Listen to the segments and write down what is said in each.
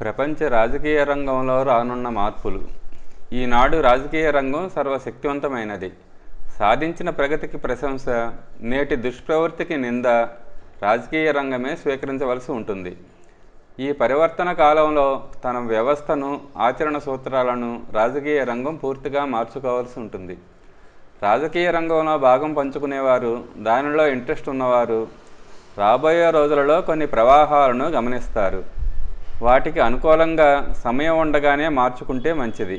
ప్రపంచ రాజకీయ రంగంలో రానున్న మార్పులు. ఈనాడు రాజకీయ రంగం సర్వశక్తివంతమైనది. సాధించిన ప్రగతికి ప్రశంస నేటి దుష్ప్రవృత్తికి నింద రాజకీయ రంగమే స్వీకరించవలసి ఉంటుంది. ఈ పరివర్తన కాలంలో తన వ్యవస్థను ఆచరణ సూత్రాలను రాజకీయ రంగం పూర్తిగా మార్చుకోవాల్సి ఉంటుంది. రాజకీయ రంగంలో భాగం పంచుకునేవారు దానిలో ఇంట్రెస్ట్ ఉన్నవారు రాబోయే రోజులలో కొన్ని ప్రవాహాలను గమనిస్తారు. వాటికి అనుకూలంగా సమయం ఉండగానే మార్చుకుంటే మంచిది.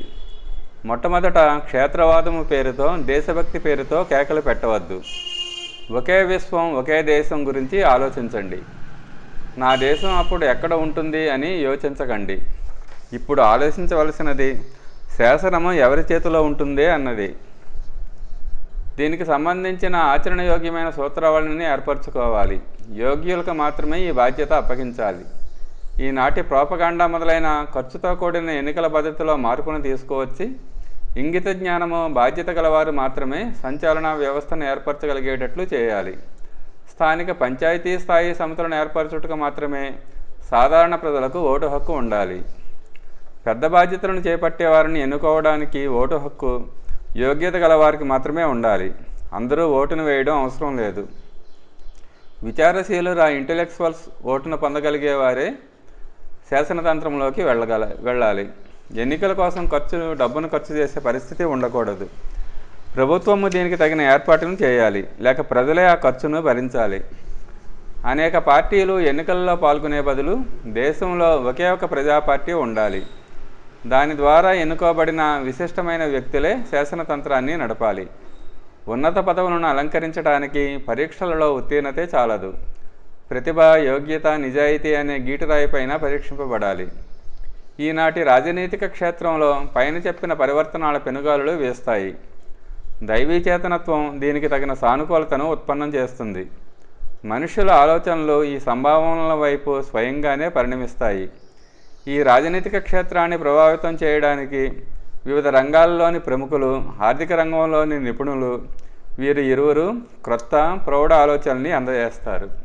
మొట్టమొదట క్షేత్రవాదము పేరుతో దేశభక్తి పేరుతో కేకలు పెట్టవద్దు. ఒకే విశ్వం ఒకే దేశం గురించి ఆలోచించండి. నా దేశం అప్పుడు ఎక్కడ ఉంటుంది అని యోచించకండి. ఇప్పుడు ఆలోచించవలసినది శాసనము ఎవరి చేతిలో ఉంటుంది అన్నది. దీనికి సంబంధించిన ఆచరణయోగ్యమైన సూత్రావళిని ఏర్పరచుకోవాలి. యోగ్యులకు మాత్రమే ఈ బాధ్యత అప్పగించాలి. ఈనాటి ప్రోపగాండా మొదలైన ఖర్చుతో కూడిన ఎన్నికల పద్ధతిలో మార్పును తీసుకువచ్చి ఇంగిత జ్ఞానము బాధ్యత గలవారు మాత్రమే సంచాలన వ్యవస్థను ఏర్పరచగలిగేటట్లు చేయాలి. స్థానిక పంచాయతీ స్థాయి సంస్థలను ఏర్పరచుటకు మాత్రమే సాధారణ ప్రజలకు ఓటు హక్కు ఉండాలి. పెద్ద బాధ్యతలను చేపట్టే వారిని ఎన్నుకోవడానికి ఓటు హక్కు యోగ్యత గలవారికి మాత్రమే ఉండాలి. అందరూ ఓటును వేయడం అవసరం లేదు. విచారశీలు రా ఇంటెలెక్చువల్స్ ఓటును పొందగలిగే వారే శాసనతంత్రంలోకి వెళ్ళగల వెళ్ళాలి. ఎన్నికల కోసం ఖర్చు డబ్బును ఖర్చు చేసే పరిస్థితి ఉండకూడదు. ప్రభుత్వము దీనికి తగిన ఏర్పాటును చేయాలి లేక ప్రజలే ఆ ఖర్చును భరించాలి. అనేక పార్టీలు ఎన్నికల్లో పాల్గొనే బదులు దేశంలో ఒకే ఒక ప్రజా పార్టీ ఉండాలి. దాని ద్వారా ఎన్నుకోబడిన విశిష్టమైన వ్యక్తులే శాసనతంత్రాన్ని నడపాలి. ఉన్నత పదవులను అలంకరించడానికి పరీక్షలలో ఉత్తీర్ణతే చాలదు. ప్రతిభ యోగ్యత నిజాయితీ అనే గీటురాయి పైన పరీక్షింపబడాలి. ఈనాటి రాజనీతిక క్షేత్రంలో పైన చెప్పిన పరివర్తనాల పెనుగాలులు వేస్తాయి. దైవీ చేతనత్వం దీనికి తగిన సానుకూలతను ఉత్పన్నం చేస్తుంది. మనుషుల ఆలోచనలు ఈ సంభావనల వైపు స్వయంగానే పరిణమిస్తాయి. ఈ రాజనీతిక క్షేత్రాన్ని ప్రభావితం చేయడానికి వివిధ రంగాల్లోని ప్రముఖులు ఆర్థిక రంగంలోని నిపుణులు వీరు ఇరువురు క్రొత్త ప్రౌఢ ఆలోచనల్ని అందజేస్తారు.